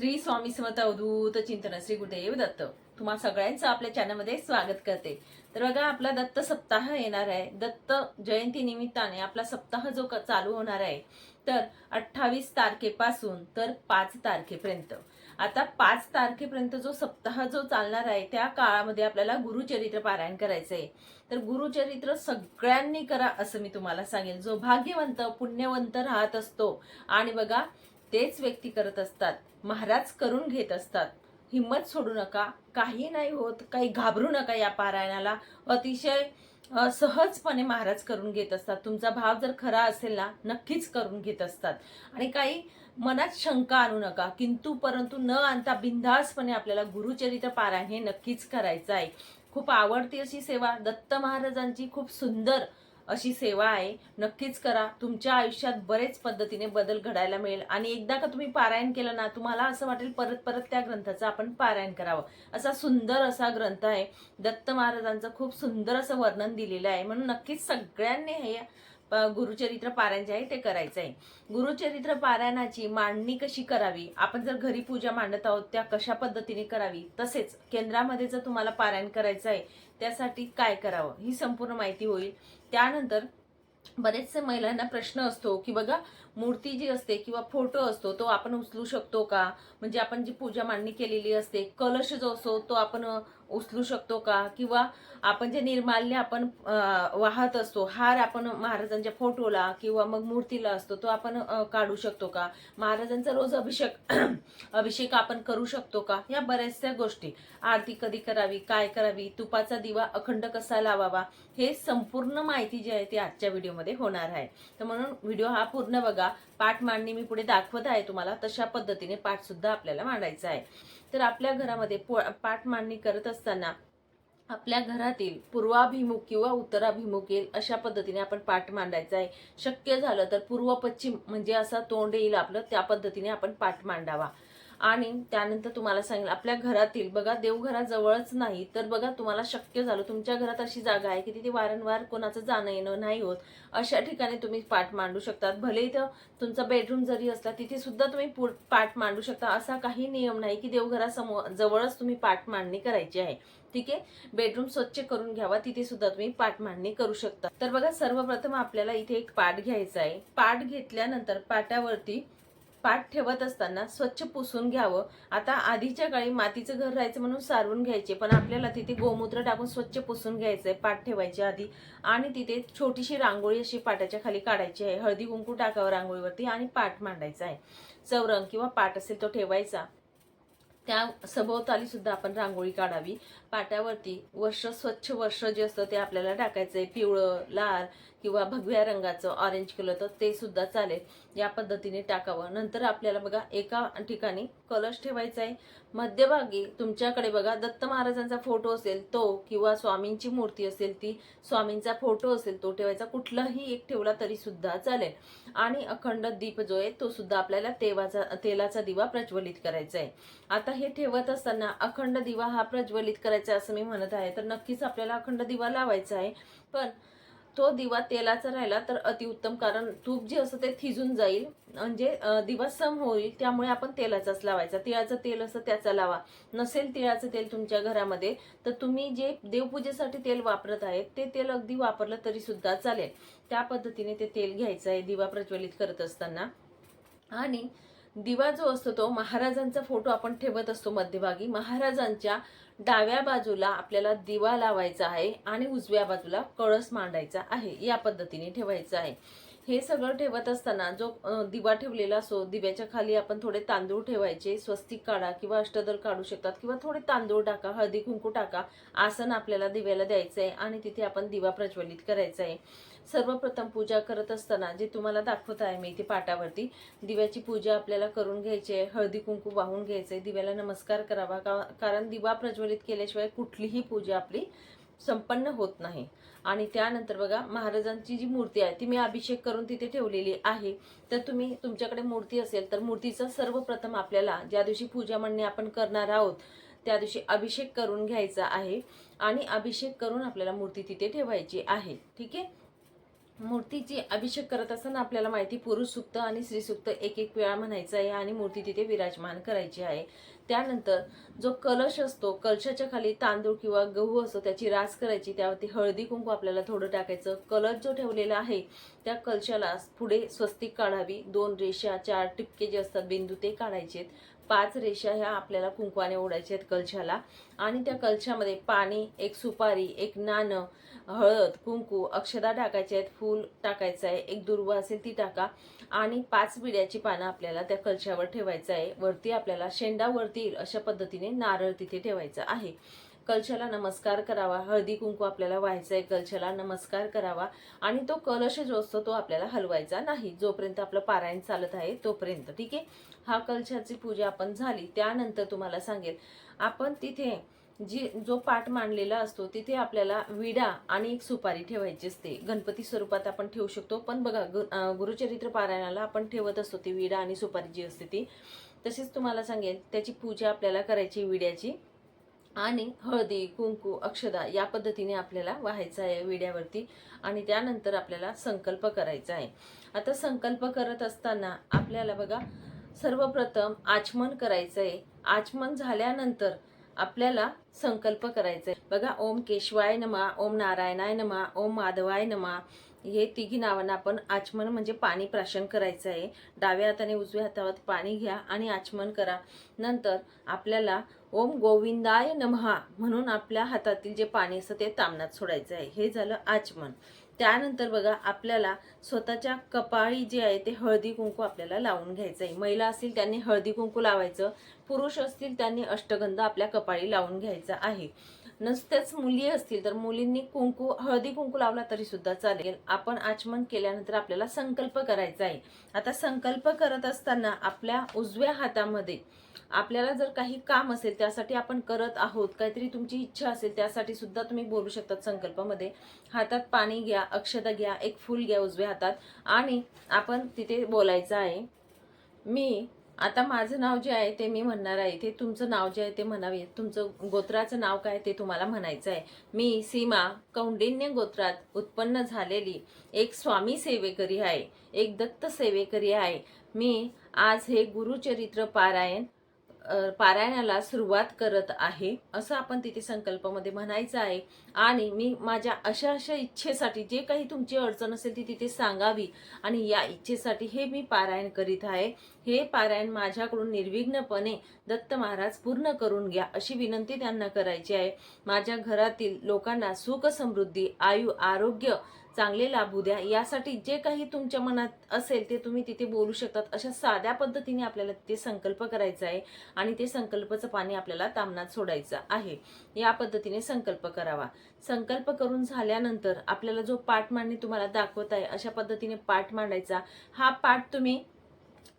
श्री स्वामी समर्थ अवधूत चिंतन श्री गुरुदेव दत्त. तुम्हा सगळ्यांचं आपल्या चॅनलमध्ये स्वागत करते. तर बघा आपला दत्त सप्ताह येणार आहे. दत्त जयंती निमित्ताने आपला सप्ताह जो चालू होणार आहे तर अठ्ठावीस तारखेपासून तर पाच तारखेपर्यंत. आता पाच तारखेपर्यंत जो सप्ताह जो चालणार आहे त्या काळामध्ये आपल्याला गुरुचरित्र पारायण करायचं आहे. तर गुरुचरित्र सगळ्यांनी करा असं मी तुम्हाला सांगेल. जो भाग्यवंत पुण्यवंत राहत असतो. आणि बघा तेच व्यक्ती करत असतात महाराज करून घेत असतात. हिंमत सोडू नका काही नाही होत काही घाबरू नका या पारायणाला. अतिशय सहजपणे महाराज करून घेत असतात. तुमचा भाव जर खरा असेल ना नक्कीच करून घेत असतात. आणि काही मनात शंका आणू नका किंतु परंतु न आणता बिंदासपणे आपल्याला गुरुचरित्र पारायण हे नक्कीच करायचं आहे. खूप आवडती अशी सेवा दत्त महाराजांची खूप सुंदर अशी सेवा आहे. नक्कीच करा. तुमच्या आयुष्यात बरेच पद्धतीने बदल घडायला मिळेल. आणि एकदा का तुम्ही पारायण केलं ना तुम्हाला असं वाटेल परत परत त्या ग्रंथाचं आपण पारायण करावं. असा सुंदर असा ग्रंथ आहे. दत्त महाराजांचं खूप सुंदर असं वर्णन दिलेलं आहे. म्हणून नक्कीच सगळ्यांनी हे गुरुचरित्र पारायण जे आहे ते करायचं आहे गुरुचरित्र पारायणाची मांडणी कशी करावी? आपण जर घरी पूजा मांडत आहोत त्या कशा पद्धतीने करावी? तसेच केंद्रामध्ये जर तुम्हाला पारायण करायचं आहे त्यासाठी काय करावं? ही संपूर्ण माहिती होईल. त्यानंतर बरेचसे महिलांना प्रश्न असतो की बघा मूर्ती जी असते किंवा फोटो असतो तो आपण उचलू शकतो का? म्हणजे आपण जी पूजा मांडणी केलेली असते कलश जो असतो तो आपण उचलू शकतो का? किंवा आपण जे निर्माल्य आपण वाहत असतो हार आपण महाराजांच्या फोटोला किंवा मग मूर्तीला असतो तो आपण काढू शकतो का? महाराजांचा रोज अभिषेक अभिषेक आपण करू शकतो का? या बऱ्याचशा गोष्टी. आरती कधी करावी? काय करावी? तुपाचा दिवा अखंड कसा लावावा? हे संपूर्ण माहिती जी आहे ती आजच्या व्हिडिओमध्ये होणार आहे. तर म्हणून व्हिडिओ हा पूर्ण बघा. पाठ मांडणी मी पुढे दाखवत आहे तुम्हाला तशा पद्धतीने पाठ सुद्धा आपल्याला मांडायचा आहे. तर आपल्या घरामध्ये पाठ मांडणी करत असताना आपल्या घरातील पूर्वाभिमुख किंवा उत्तराभिमुख येईल अशा पद्धतीने आपण पाठ मांडायचा आहे. शक्य झालं तर पूर्व पश्चिम म्हणजे असा तोंड येईल आपलं त्या पद्धतीने आपण पाठ मांडावा. आणि त्यानंतर तुम्हाला सांगेल आपल्या घरातील बघा देवघराजवळच नाही तर बघा तुम्हाला शक्य झालं तुमच्या घरात अशी जागा आहे की तिथे वारंवार कोणाचं जाणं येणं नाही होत. अशा ठिकाणी तुम्ही पाठ मांडू शकतात. भले इथं तुमचा बेडरूम जरी असला तिथे सुद्धा तुम्ही पाठ मांडू शकता. असा काही नियम नाही की देवघरासमोर जवळच तुम्ही पाठ मांडणी करायची आहे. ठीक आहे? बेडरूम स्वच्छ करून घ्यावा तिथे सुद्धा तुम्ही पाठ मांडणी करू शकता. तर बघा सर्वप्रथम आपल्याला इथे एक पाठ घ्यायचा आहे. पाठ घेतल्यानंतर पाटावरती पाठ ठेवत असताना स्वच्छ पुसून घ्यावं. आता आधीच्या काळी मातीचं घर राहायचं म्हणून सारवून घ्यायचे पण आपल्याला तिथे गोमूत्र टाकून स्वच्छ पुसून घ्यायचंय पाठ ठेवायचे आधी. आणि तिथे छोटीशी रांगोळी अशी पाटाच्या खाली काढायची आहे. हळदी कुंकू टाकावं रांगोळीवरती आणि पाठ मांडायचा आहे. चौरंग किंवा पाठ असेल तो ठेवायचा. त्या सभोवताली सुद्धा आपण रांगोळी काढावी. पाट्यावरती वर्ष स्वच्छ वर्ष जे असतं ते आपल्याला टाकायचंय. पिवळं लाल किंवा भगव्या रंगाचं ऑरेंज कलर तर ते सुद्धा चालेल. या पद्धतीने टाकावं. नंतर आपल्याला बघा एका ठिकाणी कलश ठेवायचा आहे. मध्यभागी तुमच्याकडे बघा दत्त महाराजांचा फोटो असेल तो किंवा स्वामींची मूर्ती असेल ती स्वामींचा फोटो असेल तो ठेवायचा. कुठलाही एक ठेवला तरी सुद्धा चालेल. आणि अखंड दीप जो आहे तो सुद्धा आपल्याला तेवाचा तेलाचा दिवा प्रज्वलित करायचा आहे. आता हे ठेवत असताना अखंड दिवा हा प्रज्वलित करायचा असं मी म्हणत आहे. तर नक्कीच आपल्याला अखंड दिवा लावायचा आहे. पण तो दिवा तेलाचा राहिला तर अतिउत्तम कारण तूप जे असतं ते थिजून जाईल. म्हणजे दिवा सम होईल त्यामुळे आपण तेलाचाच लावायचा. तिळाचं तेल असं त्याचा लावा. नसेल तिळाचं तेल तुमच्या घरामध्ये तर तुम्ही जे देवपूजेसाठी तेल वापरत आहेत ते तेल अगदी वापरलं तरी सुद्धा चालेल. त्या पद्धतीने ते तेल घ्यायचं आहे दिवा प्रज्वलित करत असताना. आणि दिवा जो असतो तो महाराजांचा फोटो आपण ठेवत असतो मध्यभागी. महाराजांच्या डाव्या बाजूला आपल्याला दिवा लावायचा आहे आणि उजव्या बाजूला कळस मांडायचा आहे. या पद्धतीने ठेवायचं आहे. हे सगळं ठेवत असताना जो दिवा ठेवलेला असो दिव्याच्या खाली आपण थोडे तांदूळ ठेवायचे स्वस्तिक काढा किंवा अष्टदर काढू शकतात किंवा थोडे तांदूळ टाका हळदी कुंकू टाका आसन आपल्याला दिव्याला द्यायचं आहे आणि तिथे आपण दिवा प्रज्वलित करायचा आहे. सर्वप्रथम पूजा करत असताना जे तुम्हाला दाखवत आहे मी इथे पाटावरती दिव्याची पूजा आपल्याला करून घ्यायची आहे हळदी कुंकू वाहून घ्यायचे दिव्याला नमस्कार करावा का कारण दिवा प्रज्वलित केल्याशिवाय कुठलीही पूजा आपली संपन्न होत नाही. आणि त्यानंतर बघा महाराजांची जी मूर्ती आहे ती मी अभिषेक करून तिथे ठेवलेली आहे. तर तुम्ही तुमच्याकडे मूर्ती असेल तर मूर्तीचा सर्वप्रथम आपल्याला ज्या दिवशी पूजा म्हणणे आपण करणार आहोत त्या दिवशी अभिषेक करून घ्यायचा आहे. आणि अभिषेक करून आपल्याला मूर्ती तिथे ठेवायची आहे. ठीक आहे? मूर्तीची अभिषेक करत असताना आपल्याला माहिती पुरुष सुक्त आणि स्त्रीसुक्त एक एक वेळा म्हणायचं आहे आणि मूर्ती तिथे विराजमान करायची आहे. त्यानंतर जो कलश असतो कलशाच्या खाली तांदूळ किंवा गहू असतो त्याची रास करायची त्यावरती हळदी कुंकू आपल्याला थोडं टाकायचं. कलश जो ठेवलेला आहे त्या कलशाला पुढे स्वस्तिक काढावी. दोन रेषा चार टिपके जे असतात बिंदू ते काढायचे पाच रेषा ह्या आपल्याला कुंकवाने ओढायच्या आहेत कलशाला. आणि त्या कलशामध्ये पाणी एक सुपारी एक नाणं हळद कुंकू अक्षदा टाकायचे आहेत फूल टाकायचं आहे एक दुर्वा असेल ती टाका. आणि पाच विड्याची पानं आपल्याला त्या कलशावर ठेवायचं आहे. वरती आपल्याला शेंडावरती येईल अशा पद्धतीने नारळ तिथे ठेवायचा आहे. कलशाला नमस्कार करावा. हळदी कुंकू आपल्याला व्हायचा आहे कलशाला नमस्कार करावा. आणि तो कलश जो असतो तो आपल्याला हलवायचा नाही. जोपर्यंत आपलं पारायण चालत आहे तोपर्यंत. ठीक आहे? हा कलशाची पूजा आपण झाली. त्यानंतर तुम्हाला सांगेल. आपण तिथे जी जो पाठ मांडलेला असतो तिथे आपल्याला विडा आणि एक सुपारी ठेवायची असते. गणपती स्वरूपात आपण ठेवू शकतो. पण बघा गुरुचरित्र पारायणाला आपण ठेवत असतो ती विडा आणि सुपारी जी असते ती. तशीच तुम्हाला सांगेल त्याची पूजा आपल्याला करायची विड्याची. आणि हळदी कुंकू अक्षदा या पद्धतीने आपल्याला व्हायचं आहे विड्यावरती आणि त्यानंतर आपल्याला संकल्प करायचा आहे. आता संकल्प करत असताना आपल्याला बघा सर्वप्रथम आचमन करायचं आहे. आचमन झाल्यानंतर आपल्याला संकल्प करायचा आहे. बघा ओम केशवाय नमा ओम नारायणाय नमा ओम माधवाय नमा हे तिघी नावांना आपण आचमन म्हणजे पाणी प्राशन करायचं आहे. डाव्या हाताने उजव्या हातावर पाणी घ्या आणि आचमन करा. नंतर आपल्याला ओम गोविंदाय नमहा म्हणून आपल्या हातातील जे पाणी असतं ते तामणात सोडायचं आहे. हे झालं आचमन. त्यानंतर बघा आपल्याला स्वतःच्या कपाळी जे आहे ते हळदी कुंकू आपल्याला लावून घ्यायचं आहे. महिला असतील त्यांनी हळदी कुंकू लावायचं पुरुष असतील त्यांनी अष्टगंध आपल्या कपाळी लावून घ्यायचा आहे. नसतेच मुली असतील तर मुलींनी कुंकू हळदी कुंकू लावला तरी सुद्धा चालेल. आपण आचमन केल्यानंतर आपल्याला संकल्प करायचा आहे. आता संकल्प करत असताना आपल्या उजव्या हातामध्ये आपल्याला जर काही काम असेल त्यासाठी आपण करत आहोत काहीतरी तुमची इच्छा असेल त्यासाठी सुद्धा तुम्ही बोलू शकतात संकल्पामध्ये. हातात पाणी घ्या अक्षता घ्या एक फूल घ्या उजव्या हातात. आणि आपण तिथे बोलायचं आहे मी आता माझं नाव जे आहे ते मी म्हणणार आहे ते तुमचं नाव जे आहे ते म्हणावे. तुमचं गोत्राचं नाव काय ते तुम्हाला म्हणायचं आहे. मी सीमा कौंडिन्य गोत्रात उत्पन्न झालेली एक स्वामी सेवेकरी आहे एक दत्त सेवेकरी आहे. मी आज हे गुरुचरित्र पारायण पारायणाला सुरुवात करत आहे असं आपण तिथे संकल्पामध्ये म्हणायचं आहे. आणि मी माझ्या अशा अशा इच्छेसाठी जे काही तुमची अडचण असेल ती तिथे सांगावी. आणि या इच्छेसाठी हे मी पारायण करीत आहे. हे पारायण माझ्याकडून निर्विघ्नपणे दत्त महाराज पूर्ण करून घ्या अशी विनंती त्यांना करायची आहे. माझ्या घरातील लोकांना सुख समृद्धी आयु आरोग्य चांगले लाभू द्या. यासाठी जे काही तुमच्या मनात असेल ते तुम्ही तिथे बोलू शकतात. अशा साध्या पद्धतीने आपल्याला ते संकल्प करायचा आहे आणि ते संकल्पाचं पाणी आपल्याला तामणात सोडायचं आहे. या पद्धतीने संकल्प करावा. संकल्प करून झाल्यानंतर आपल्याला जो पाठ मांडणी तुम्हाला दाखवत आहे अशा पद्धतीने पाठ मांडायचा. हा पाठ तुम्ही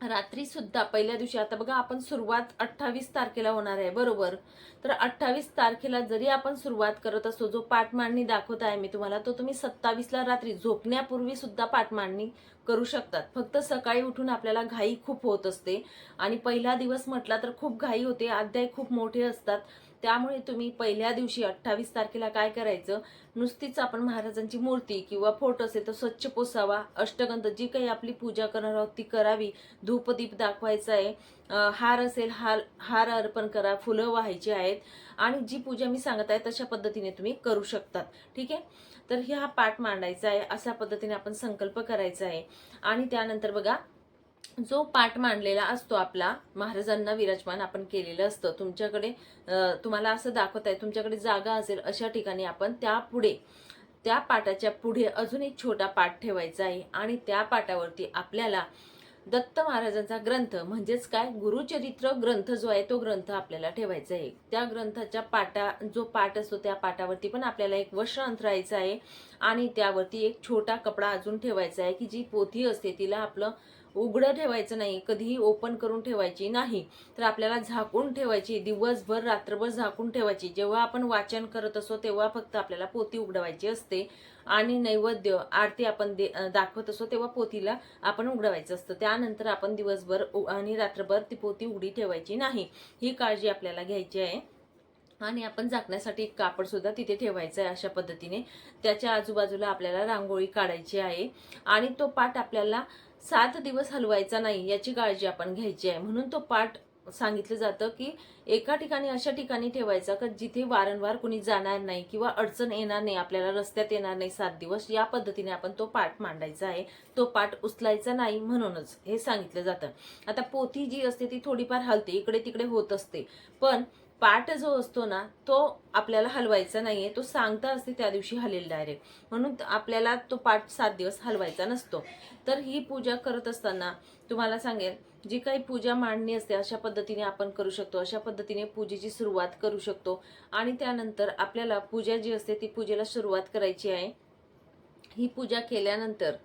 रात्री सुद्धा पहिल्या दिवशी. आता बघा आपण सुरुवात अठ्ठावीस तारखेला होणार आहे बरोबर? तर अठ्ठावीस तारखेला जरी आपण सुरुवात करत असतो जो पाठ मांडणी दाखवत आहे मी तुम्हाला तो तुम्ही सत्तावीसला रात्री झोपण्यापूर्वी सुद्धा पाठ मांडणी करू शकतात. फक्त सकाळी उठून आपल्याला घाई खूप होत असते. आणि पहिला दिवस म्हटला तर खूप घाई होते. अध्याय खूप मोठे असतात. त्यामुळे तुम्ही पहिल्या दिवशी अठ्ठावीस तारखेला काय करायचं? नुसतीच आपण महाराजांची मूर्ती किंवा फोटो असेल तर स्वच्छ पोसावा. अष्टगंध जी काही आपली पूजा करणार आहोत ती करावी. धूपदीप दाखवायचा आहे. हार असेल हार हार अर्पण करा. फुलं व्हायची आहेत. आणि जी पूजा मी सांगत आहे तशा पद्धतीने तुम्ही करू शकतात. ठीक आहे? तर हे हा पाठ मांडायचा आहे अशा पद्धतीने आपण संकल्प करायचा आहे. आणि त्यानंतर बघा जो पाठ मांडलेला असतो आपला महाराजांना विराजमान आपण केलेलं असतं. तुमच्याकडे तुम्हाला असं दाखवत आहे तुमच्याकडे जागा असेल अशा ठिकाणी आपण त्या पुढे त्या पाटाच्या पुढे अजून एक छोटा पाठ ठेवायचा आहे. आणि त्या पाटावरती आपल्याला दत्त महाराजांचा ग्रंथ म्हणजेच काय? गुरुचरित्र ग्रंथ जो आहे तो ग्रंथ आपल्याला ठेवायचा आहे. त्या ग्रंथाच्या पाटा जो पाठ असतो त्या पाटावरती पण आपल्याला एक वस्त्र अंतरायचं आहे. आणि त्यावरती एक छोटा कपडा अजून ठेवायचा आहे की जी पोथी असते तिला आपलं उघडं ठेवायचं नाही कधीही ओपन करून ठेवायची नाही. तर आपल्याला झाकून ठेवायची दिवसभर रात्रभर झाकून ठेवायची. जेव्हा आपण वाचन करत असतो तेव्हा फक्त आपल्याला पोती उघडवायची असते. आणि नैवेद्य आरती आपण दे दाखवत असतो तेव्हा पोतीला आपण उघडवायचं असतं. त्यानंतर आपण दिवसभर उ- आणि रात्रभर ती पोती उघडी ठेवायची नाही. ही काळजी आपल्याला घ्यायची आहे. आणि आपण झाकण्यासाठी एक कापडसुद्धा तिथे ठेवायचं आहे अशा पद्धतीने. त्याच्या आजूबाजूला आपल्याला रांगोळी काढायची आहे. आणि तो पाठ आपल्याला सात दिवस हलवायचा नाही याची काळजी आपण घ्यायची आहे. म्हणून तो पाठ सांगितलं जातं की एका ठिकाणी अशा ठिकाणी ठेवायचा का जिथे वारंवार कुणी जाणार नाही किंवा अडचण येणार नाही आपल्याला रस्त्यात येणार नाही सात दिवस या पद्धतीने आपण तो पाठ मांडायचा आहे. तो पाठ उचलायचा नाही म्हणूनच हे सांगितलं जातं. आता पोथी जी असते ती थोडीफार हलते इकडे तिकडे होत असते. पण पाठ जो असतो ना तो आपल्याला हलवायचा नाहीये. तो सांगता असते त्या दिवशी हलेल डायरेक्ट म्हणून आपल्याला तो पाठ सात दिवस हलवायचा नसतो. तर ही पूजा करत असताना तुम्हाला सांगेल जी काही पूजा मांडणी असते अशा पद्धतीने आपण करू शकतो. अशा पद्धतीने पूजेची सुरुवात करू शकतो. आणि त्यानंतर आपल्याला पूजा जी असते ती पूजेला सुरुवात करायची आहे. ही पूजा केल्यानंतर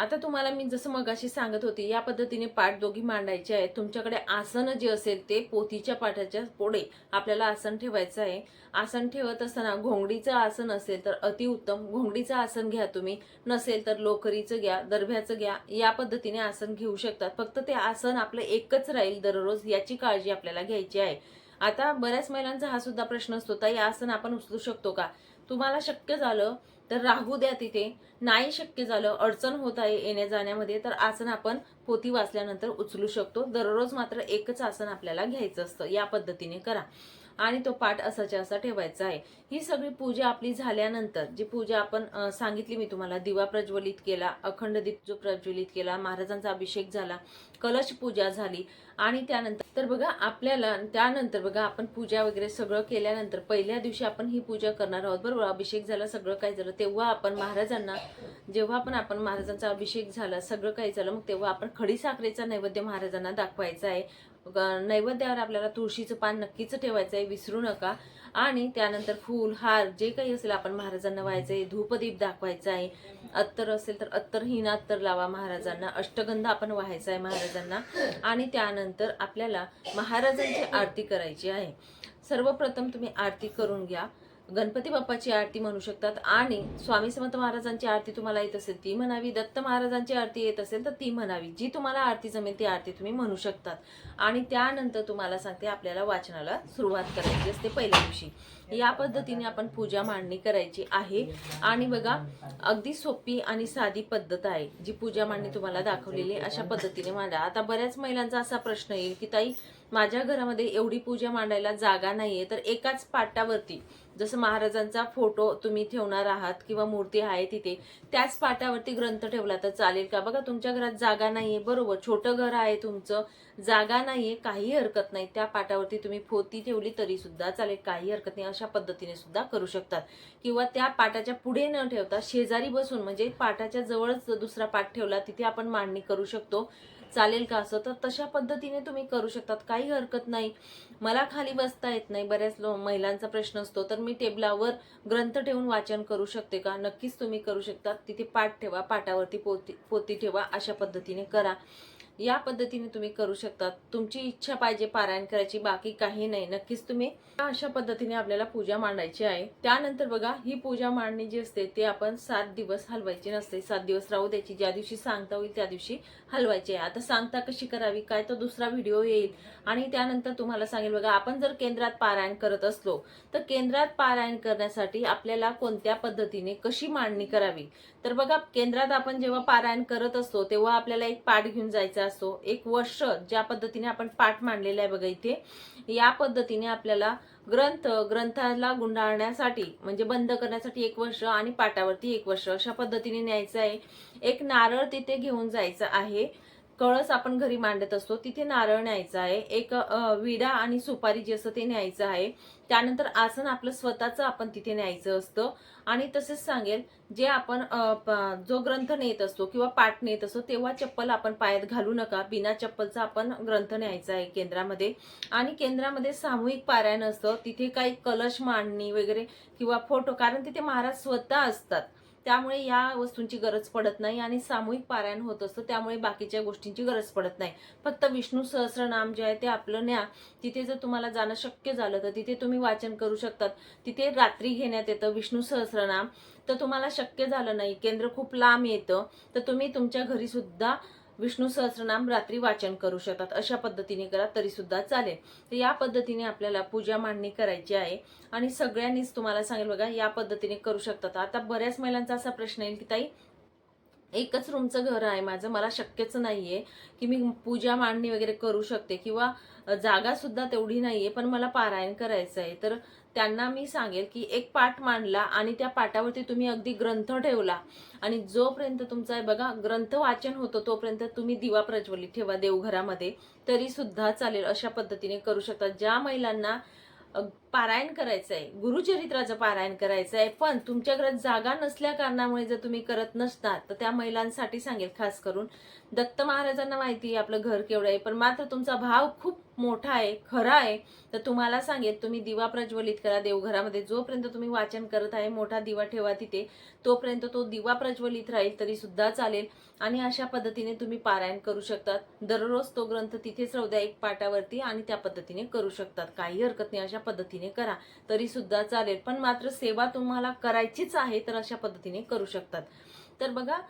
आता तुम्हाला मी जसं मगाशी सांगत होती या पद्धतीने पाठ दोघी मांडायचे आहेत. तुमच्याकडे आसन जे असेल ते पोथीच्या पाठाच्या पुढे आपल्याला आसन ठेवायचं आहे. आसन ठेवत असताना घोंगडीचं आसन असेल तर अतिउत्तम घोंगडीचं आसन घ्या तुम्ही. नसेल तर लोकरीचं घ्या दरभ्याचं घ्या. या पद्धतीने आसन घेऊ शकतात. फक्त ते आसन आपलं एकच राहील दररोज याची काळजी आपल्याला घ्यायची आहे. आता बऱ्याच महिलांचा हा सुद्धा प्रश्न असतो ताई आसन आपण उचलू शकतो का? तुम्हाला शक्य झालं तर राहू द्या तिथे. नाही शक्य झालं अडचण होत आहे येण्या जाण्यामध्ये तर आसन आपण पोथी वाचल्यानंतर उचलू शकतो. दररोज मात्र एकच आसन आपल्याला घ्यायचं असतं. या पद्धतीने करा. आणि तो पाठ असाच्या असा ठेवायचा आहे. ही सगळी पूजा आपली झाल्यानंतर जी पूजा आपण सांगितली मी तुम्हाला दिवा प्रज्वलित केला अखंड दीप जो प्रज्वलित केला महाराजांचा अभिषेक झाला कलश पूजा झाली आणि त्यानंतर तर बघा आपल्याला त्यानंतर बघा आपण पूजा वगैरे सगळं केल्यानंतर पहिल्या दिवशी आपण ही पूजा करणार आहोत बरोबर? अभिषेक झाला सगळं काही झालं तेव्हा आपण महाराजांना जेव्हा पण आपण महाराजांचा अभिषेक झाला सगळं काही झालं मग तेव्हा आपण खडी साखरेचा नैवेद्य महाराजांना दाखवायचा आहे. नैवेद्यावर आपल्याला तुळशीचं पान नक्कीच ठेवायचं आहे विसरू नका. आणि त्यानंतर फूल हार जे काही असेल आपण महाराजांना व्हायचं आहे धूपदीप दाखवायचा आहे अत्तर असेल तर अत्तरहीन अत्तर लावा महाराजांना. अष्टगंध आपण व्हायचा आहे महाराजांना. आणि त्यानंतर आपल्याला महाराजांची आरती करायची आहे. सर्वप्रथम तुम्ही आरती करून घ्या. गणपती बाप्पाची आरती म्हणू शकतात आणि स्वामी समर्थ महाराजांची आरती तुम्हाला येत असेल ती म्हणावी. दत्त महाराजांची आरती येत असेल तर ती म्हणावी. जी तुम्हाला आरती जमेल ती आरती तुम्ही म्हणू शकतात. आणि त्यानंतर तुम्हाला सांगते आपल्याला वाचनाला सुरुवात करायची असते पहिल्या दिवशी. या पद्धतीने आपण पूजा मांडणी करायची आहे. आणि बघा अगदी सोपी आणि साधी पद्धत आहे जी पूजा मांडणी तुम्हाला दाखवलेली अशा पद्धतीने मांडा. आता बऱ्याच महिलांचा असा प्रश्न येईल की ताई माझ्या घरामध्ये एवढी पूजा मांडायला जागा नाहीये तर एकाच पाटावरती जसं महाराजांचा फोटो तुम्ही ठेवणार आहात किंवा मूर्ती आहे तिथे त्याच पाटावरती ग्रंथ ठेवला तर चालेल का? बघा तुमच्या घरात जागा नाही आहे बरोबर. छोटं घर आहे तुमचं जागा नाही आहे काही हरकत नाही. त्या पाटावरती तुम्ही फोती ठेवली तरी सुद्धा चालेल काही हरकत नाही. अशा पद्धतीने सुद्धा करू शकतात. किंवा त्या पाटाच्या पुढे न ठेवता शेजारी बसून म्हणजे पाटाच्या जवळच दुसरा पाठ ठेवला तिथे आपण मांडणी करू शकतो. चालेल का असं? तर तशा पद्धतीने तुम्ही करू शकतात. काही हरकत नाही. मला खाली बसता येत नाही. बऱ्याच लो महिलांचा प्रश्न असतो. तर मी टेबलावर ग्रंथ ठेवून वाचन करू शकते का? नक्कीच तुम्ही करू शकता. तिथे पाठ ठेवा. पाटावरती पोती पोती ठेवा. अशा पद्धतीने करा. या पद्धतीने तुम्ही करू शकता तुमची इच्छा पाहिजे पारायण करायची बाकी काही नाही. नक्कीच तुम्ही अशा पद्धतीने आपल्याला पूजा मांडायची आहे. त्यानंतर बघा ही पूजा मांडणी जी असते ते आपण सात दिवस हलवायची नसते. सात दिवस राहू द्यायची. ज्या दिवशी सांगता होईल त्या दिवशी हलवायची आहे. आता सांगता कशी करावी? काय तो दुसरा व्हिडिओ येईल? आणि त्यानंतर तुम्हाला सांगेल बघा आपण जर केंद्रात पारायण करत असलो तर केंद्रात पारायण करण्यासाठी आपल्याला कोणत्या पद्धतीने कशी मांडणी करावी? तर बघा केंद्रात आपण जेव्हा पारायण करत असतो तेव्हा आपल्याला एक पाठ घेऊन जायचा असतो एक वर्ष ज्या पद्धतीने आपण पाठ मांडलेला आहे बघा इथे या पद्धतीने आपल्याला ग्रंथ ग्रंथाला गुंडाळण्यासाठी म्हणजे बंद करण्यासाठी एक वर्ष आणि पाटावरती एक वर्ष अशा पद्धतीने न्यायचं आहे. एक नारळ तिथे घेऊन जायचं आहे. कळस आपण घरी मांडत असतो तिथे नारळ न्यायचा आहे. एक विडा आणि सुपारी जे असतं ते न्यायचं आहे. त्यानंतर आसन आपलं स्वतःचं आपण तिथे न्यायचं असतं. आणि तसेच सांगेल जे आपण प- जो ग्रंथ नेत असतो किंवा पाठ नेत असतो तेव्हा चप्पल आपण पायात घालू नका. बिना चप्पलचा आपण ग्रंथ न्यायचा आहे केंद्रामध्ये. आणि केंद्रामध्ये सामूहिक पारायण असतं. तिथे काही कलश मांडणी वगैरे किंवा फोटो कारण तिथे महाराज स्वतः असतात. त्यामुळे या वस्तूंची गरज पडत नाही आणि सामूहिक पारायण होत असतं त्यामुळे बाकीच्या गोष्टींची गरज पडत नाही. फक्त विष्णू सहस्रनाम जे आहे ते आपलं न्या. तिथे जर तुम्हाला जाणं शक्य झालं तर तिथे तुम्ही वाचन करू शकतात. तिथे रात्री घेण्यात येतं विष्णू सहस्रनाम. तर तुम्हाला शक्य झालं नाही केंद्र खूप लांब येतं. तर तुम्ही तुमच्या घरीसुद्धा विष्णू सहस्रनाम रात्री वाचन करू शकतात. अशा पद्धतीने करा तरी सुद्धा चालेल. तर या पद्धतीने आपल्याला पूजा मांडणी करायची आहे. आणि सगळ्यांनीच तुम्हाला सांगेल बघा या पद्धतीने करू शकतात. आता बऱ्याच महिलांचा असा प्रश्न येईल की ताई एकच रूमचं घर आहे माझं. मला शक्यच आहे की मी पूजा मांडणी वगैरे करू शकते किंवा जागा सुद्धा तेवढी आहे पण मला पारायण करायचं आहे तर त्यांना मी सांगेल की एक पाठ मांडला आणि त्या पाठावरती तुम्ही अगदी ग्रंथ ठेवला. आणि जोपर्यंत तुमचा आहे बघा ग्रंथ वाचन होतं तोपर्यंत तुम्ही दिवा प्रज्वलित ठेवा देवघरामध्ये. तरी सुद्धा चालेल अशा पद्धतीने करू शकता. ज्या महिलांना पारायण करायचं आहे गुरुचरित्राचं पारायण करायचं आहे पण तुमच्या जागा नसल्या कारणामुळे जर तुम्ही करत नसतात तर त्या महिलांसाठी सांगेल खास करून. दत्त महाराजांना माहिती आहे आपलं घर केवढं आहे पण मात्र तुमचा भाव खूप मोठा आहे खरा आहे. तर तुम्हाला सांगेल तुम्ही दिवा प्रज्वलित करा देवघरामध्ये. जोपर्यंत तुम्ही वाचन करत आहे मोठा दिवा ठेवा तिथे. तोपर्यंत तो दिवा प्रज्वलित राहील तरी सुद्धा चालेल. आणि अशा पद्धतीने तुम्ही पारायण करू शकतात. दररोज तो ग्रंथ तिथेच राहू द्या एक पाटावरती आणि त्या पद्धतीने करू शकतात. काही हरकत नाही अशा पद्धतीने. करा. तरी सुद्धा चालेल. पण मात्र सेवा तुम्हाला करायचीच आहे तर अशा पद्धतीने करू शकतात. तर बघा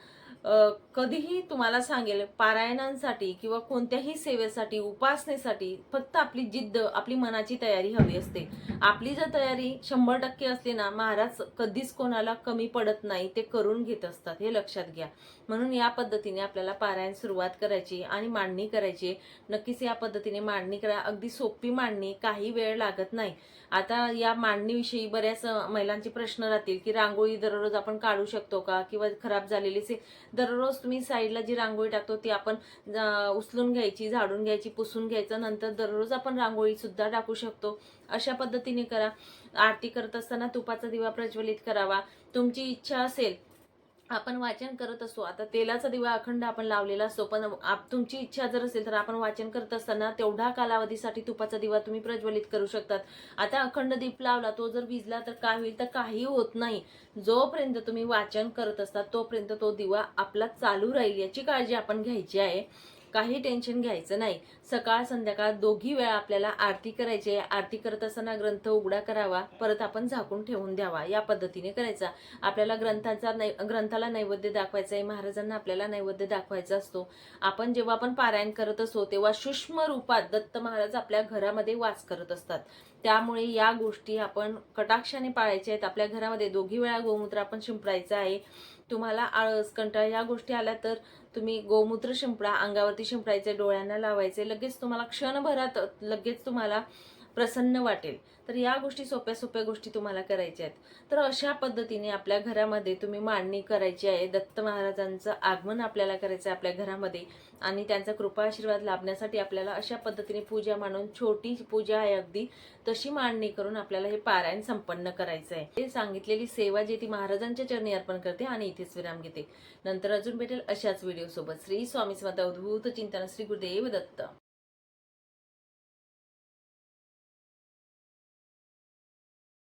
कधीही तुम्हाला सांगेल पारायणांसाठी किंवा कोणत्याही सेवेसाठी उपासनेसाठी फक्त आपली जिद्द आपली मनाची तयारी हवी असते. आपली जर तयारी शंभर टक्के असली ना महाराज कधीच कोणाला कमी पडत नाही ते करून घेत असतात हे लक्षात घ्या. म्हणून या पद्धतीने आपल्याला पारायण सुरुवात करायची आणि मांडणी करायची. नक्कीच या पद्धतीने मांडणी करा. अगदी सोपी मांडणी काही वेळ लागत नाही. आता या मांडणीविषयी बऱ्याच महिलांचे प्रश्न राहतील की रांगोळी दररोज आपण काढू शकतो का? किंवा खराब झालेली से दररोज तुम्ही साईडला जी रांगोळी टाकतो ती आपण उचलून घ्यायची झाडून घ्यायची पुसून घ्यायचं. नंतर दररोज आपण रांगोळी सुद्धा टाकू शकतो. अशा पद्धतीने करा. आरती करत असताना तुपाचा दिवा प्रज्वलित करावा. तुमची इच्छा असेल आपण वाचन करत असतो. आता तेलाचा दिवा अखंड आपण लावलेला असतो पण आप- तुमची इच्छा जर असेल तर आपण वाचन करत असताना तेवढा कालावधीसाठी तुपाचा दिवा तुम्ही प्रज्वलित करू शकतात. आता अखंड दीप लावला तो जर विजला तर काय होईल? तर काही होत नाही. जोपर्यंत तुम्ही वाचन करत असतात तोपर्यंत तो दिवा आपला चालू राहील याची काळजी आपण घ्यायची आहे. काही टेन्शन घ्यायचं नाही. सकाळ संध्याकाळ दोघी वेळा आपल्याला आरती करायची आहे. आरती करत असताना ग्रंथ उघडा करावा. परत आपण झाकून ठेवून द्यावा. या पद्धतीने करायचा. आपल्याला ग्रंथाचा नै ग्रंथाला नैवेद्य दाखवायचा आहे. महाराजांना आपल्याला नैवेद्य दाखवायचा असतो. आपण जेव्हा आपण पारायण करत असतो तेव्हा सूक्ष्म रूपात दत्त महाराज आपल्या घरामध्ये वास करत असतात. त्यामुळे या गोष्टी आपण कटाक्षाने पाळायच्या आहेत. आपल्या घरामध्ये दोघी वेळा गोमूत्र आपण शिंपडायचं आहे. तुम्हाला आळस कंटाळ या गोष्टी आल्या तर तुम्ही गोमूत्र शिंपडा अंगावरती शिंपडायचे डोळ्यांना लावायचे लगेच तुम्हाला क्षणभरात लगेच तुम्हाला प्रसन्न वाटेल. तर या गोष्टी सोप्या सोप्या गोष्टी तुम्हाला करायच्या आहेत. तर अशा पद्धतीने आपल्या घरामध्ये तुम्ही मांडणी करायची आहे. दत्त महाराजांचं आगमन आपल्याला करायचं आहे आपल्या घरामध्ये आणि त्यांचा कृपा आशीर्वाद लाभण्यासाठी आपल्याला अशा पद्धतीने पूजा मांडून छोटी पूजा आहे अगदी तशी मांडणी करून आपल्याला हे पारायण संपन्न करायचं आहे. ते सांगितलेली सेवा जे ती महाराजांच्या चरणी अर्पण करते आणि इथेच विराम घेते. नंतर अजून भेटेल अशाच व्हिडिओसोबत श्री स्वामी समर्थ अवधूत चिंतन श्री गुरुदेव दत्त.